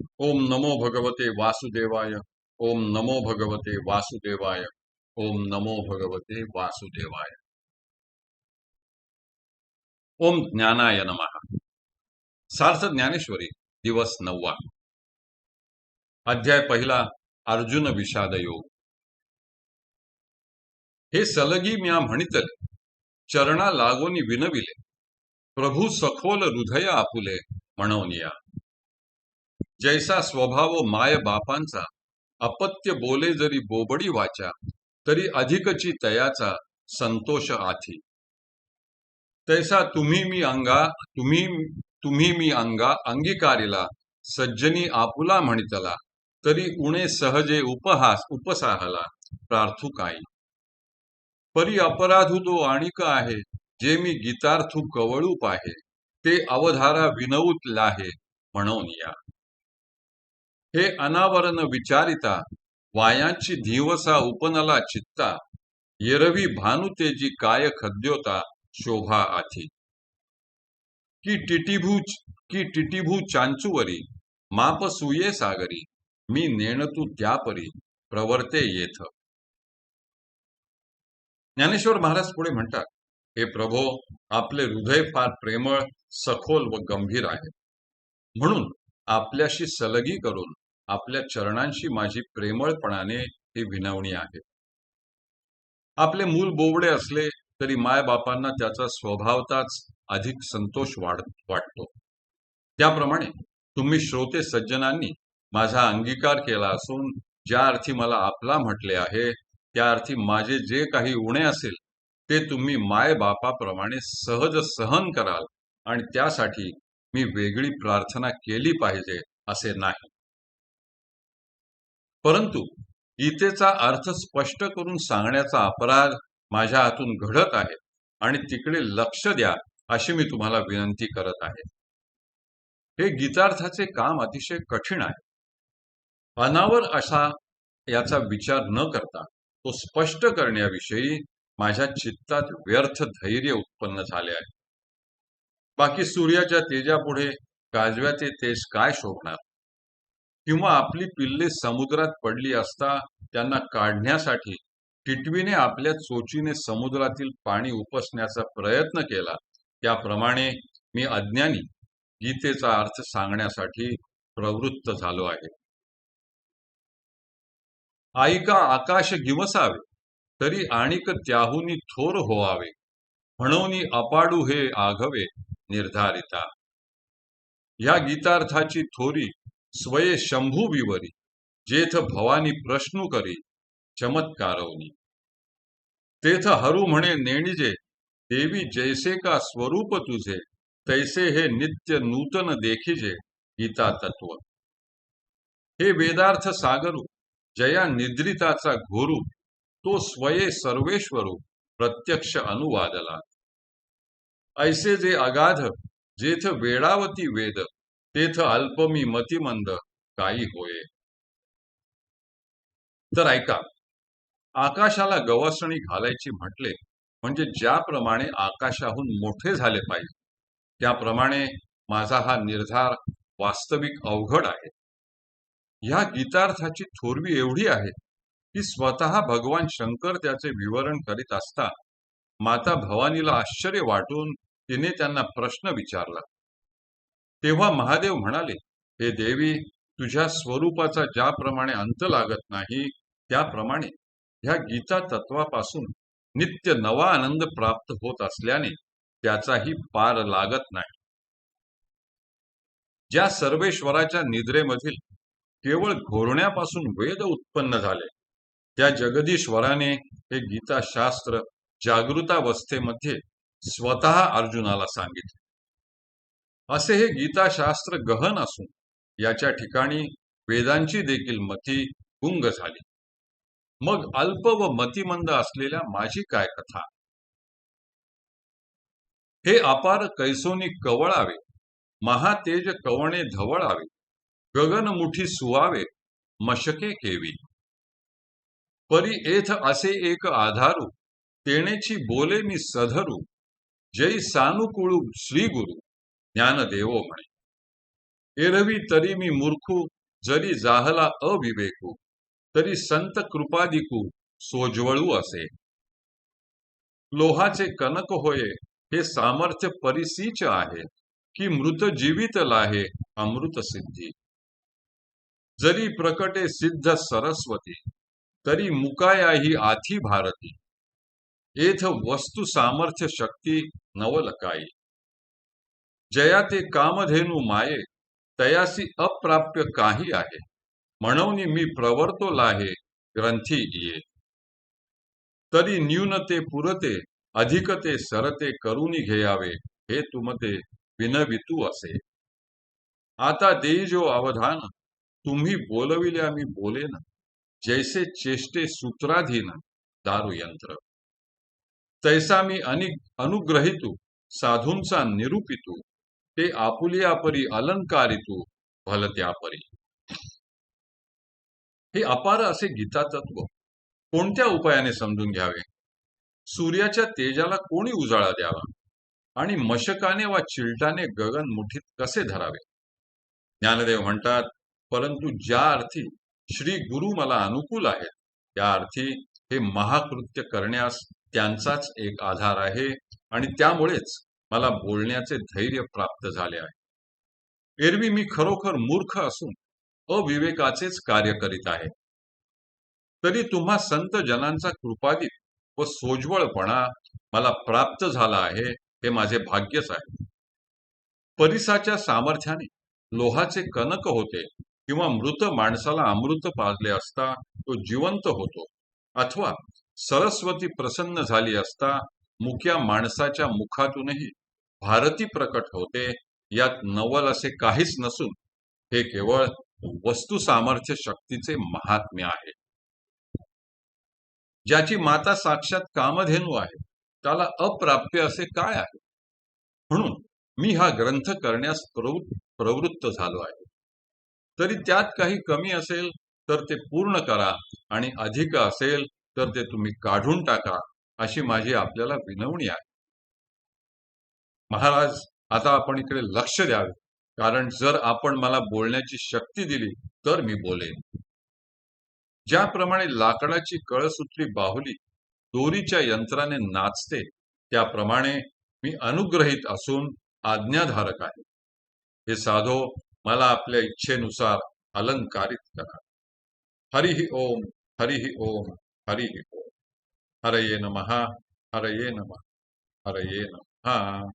ओम नमो भगवते वासुदेवाय ओम नमो भगवते वासुदेवाय ओम नमो भगवते वासुदेवाय। ओम ज्ञानाय नमः। सार्थ ज्ञानेश्वरी दिवस नववा। अध्याय पहिला अर्जुन विषाद योग हे सलगी म्या म्हणितले चरणा लागोनी विनविले प्रभू सखोल हृदय आपुले म्हणून या जैसा स्वभाव माय बापांचा अपत्य बोले जरी बोबडी वाचा तरी अधिकची तयाचा संतोष आथी. तैसा तुम्ही मी अंगा तुम्ही तुम्ही मी अंगा अंगीकारिला सज्जनी आपुला म्हणितला तरी उणे सहजे उपहास उपसाहला प्रार्थू काही परी अपराधू तो आणिक आहे जे मी गीतार्थू कवळूप आहे ते अवधारा विनवूत लाहे म्हणून या. हे अनावरण विचारिता वायांची धीवसा उपनला चित्ता येरवी भानुतेजी काय खद्योता शोभा आथी. की टिटिभू की टिटिभू चांचुवरी माप सुये सागरी मी नेणतू त्यापरी प्रवर्ते येथ. ज्ञानेश्वर महाराज पुढे म्हणतात हे प्रभो आपले हृदय फार प्रेमळ सखोल व गंभीर आहे. म्हणून आपल्याशी सलगी करून आपल्या चरणांशी माझी प्रेमळपणाने ही विनवणी आहे. आपले मूल बोबडे असले तरी माय बापांना त्याचा स्वभावताच अधिक संतोष वाढ वाटतो. त्याप्रमाणे तुम्ही श्रोते सज्जनांनी माझा अंगीकार केला असून ज्या अर्थी मला आपला म्हटले आहे त्या अर्थी माझे जे काही उणे असेल ते तुम्ही माय बापाप्रमाणे सहज सहन कराल आणि त्यासाठी मी वेगळी प्रार्थना केली पाहिजे असे नाही. परंतु गीतेचा अर्थ स्पष्ट करून सांगण्याचा अपराध माझ्या हातून घडत आहे आणि तिकडे लक्ष द्या अशी मी तुम्हाला विनंती करत आहे. हे गीतार्थाचे काम अतिशय कठीण आहे. अनावर असा याचा विचार न करता तो स्पष्ट करण्याविषयी माझ्या चित्तात व्यर्थ धैर्य उत्पन्न झाले आहे. बाकी सूर्याच्या तेजापुढे काजव्याचे तेज काय शोभणार? किंवा आपली पिल्ले समुद्रात पडली असता त्यांना काढण्यासाठी टिटवीने आपल्या चोचीने समुद्रातील पाणी उपसण्याचा प्रयत्न केला त्याप्रमाणे मी अज्ञानी गीतेचा अर्थ सांगण्यासाठी प्रवृत्त झालो आहे. आईका आकाश गिवसावे तरी आणिक त्याहुनी थोर होवावे म्हणून अपाडू हे आघवे निर्धारिता. या गीतार्थाची थोरी स्वये शंभू विवरी जेथ भवानी प्रश्नू करी चमत्कारवनी. तेथ हरू म्हणे नेणिजे देवी जैसे का स्वरूप तुझे तैसे हे नित्य नूतन देखिजे गीता तत्व. हे वेदार्थ सागरू जया निद्रिताचा घोरू तो स्वये सर्वेश्वरू प्रत्यक्ष अनुवादला. ऐसे जे अगाध जेथ वेळावती वेद तेथ अल्पमी मतिमंद काही होय. तर ऐका आकाशाला गवसणी घालायची म्हटले म्हणजे ज्याप्रमाणे आकाशाहून मोठे झाले पाहिजे त्याप्रमाणे माझा हा निर्धार वास्तविक अवघड आहे. ह्या गीतार्थाची थोरवी एवढी आहे की स्वतः भगवान शंकर त्याचे विवरण करीत असता माता भवानीला आश्चर्य वाटून तिने त्यांना प्रश्न विचारला. तेव्हा महादेव म्हणाले हे देवी तुझ्या स्वरूपाचा ज्याप्रमाणे अंत लागत नाही त्याप्रमाणे ह्या गीता तत्वापासून नित्य नवा आनंद प्राप्त होत असल्याने त्याचाही पार लागत नाही. ज्या सर्वेश्वराच्या निद्रेमधील केवळ घोरण्यापासून वेद उत्पन्न झाले त्या जगदीश्वराने हे गीताशास्त्र जागृतावस्थेमध्ये स्वतः अर्जुनाला सांगितले. असे हे गीताशास्त्र गहन असून याच्या ठिकाणी वेदांची देखील मती गुंग झाली. मग अल्प व मतिमंद असलेल्या माझी काय कथा? हे अपार कैसोनी कवळावे महातेज कवणे धवळावे गगन मुठी सुवावे मशके केवी. परी एथ असे एक आधारू तेणेची बोले मी सधरू जै सानुकुळू श्री गुरु ज्ञानदेवो म्हणे एरवी तरी मी मूर्खू जरी जाहला अविवेकू तरी संत कृपादिकू सोज्वळू असे। लोहाचे कनक होये हे सामर्थ्य परिसीच आहे की मृत जीवित लाहे अमृत सिद्धी। जरी प्रकटे सिद्ध सरस्वती तरी मुकायाही आथी भारती। एथ वस्तु सामर्थ्य शक्ती नवलकाई। जया ते कामधेनू माये तयासी अप्राप्य काही आहे. म्हणून मी प्रवर्तो लाहे ग्रंथी ये तरी न्यूनते पुरते अधिकते सरते करुनी घेयावे हे तुमते विनवितू असे. आता देई जो अवधान तुम्ही बोलविल्या मी बोलेन जैसे चेष्टे सूत्राधीन दारू यंत्र. तैसा मी अनि अनुग्रहितू साधूंचा निरूपितू. ते आपुलिया परी अलंकारितू भलत्या परी हे अपार असे गीता तत्व कोणत्या उपायाने समजून घ्यावे? सूर्याच्या तेजाला कोणी उजाळा द्यावा? आणि मशकाने वा चिलटाने गगन मुठीत कसे धरावे? ज्ञानदेव म्हणतात परंतु ज्या अर्थी श्री गुरु मला अनुकूल आहेत त्या अर्थी हे महाकृत्य करण्यास त्यांचाच एक आधार आहे आणि त्यामुळेच मला बोलण्याचे धैर्य प्राप्त झाले आहे. एरवी मी खरोखर मूर्ख असून अविवेकाचेच कार्य करीत आहे. तरी तुम्हा संत जनांचा कृपादिक व सोज्वळपणा मला प्राप्त झाला आहे हे माझे भाग्यच आहे. परिसाच्या सामर्थ्याने लोहाचे कनक होते किंवा मृत माणसाला अमृत पाजले असता तो जिवंत होतो अथवा सरस्वती प्रसन्न झाली असता मुक्या माणसाच्या मुखातूनही भारती प्रकट होते यात नवल असे काहीच नसून हे केवळ वस्तू सामर्थ्य शक्तीचे महात्म्य आहे. ज्याची माता साक्षात कामधेनू आहे त्याला अप्राप्य असे काय आहे? म्हणून मी हा ग्रंथ करण्यास प्रवृत्त प्रवृत्त झालो आहे. तरी त्यात काही कमी असेल तर ते पूर्ण करा आणि अधिक असेल तर ते तुम्ही काढून टाका अशी माझी आपल्याला विनवणी आहे. महाराज आता आपण इकडे लक्ष द्यावे. कारण जर आपण मला बोलण्याची शक्ती दिली तर मी बोलेन. ज्याप्रमाणे लाकडाची कळसूत्री बाहुली दोरीच्या यंत्राने नाचते त्याप्रमाणे मी अनुग्रहित असून आज्ञाधारक आहे. हे साधो मला आपल्या इच्छेनुसार अलंकारित करा. हरिहि ओम हरिहि ओम हरिहि ओम. हरये नमहा हरये नमः हरये नमः.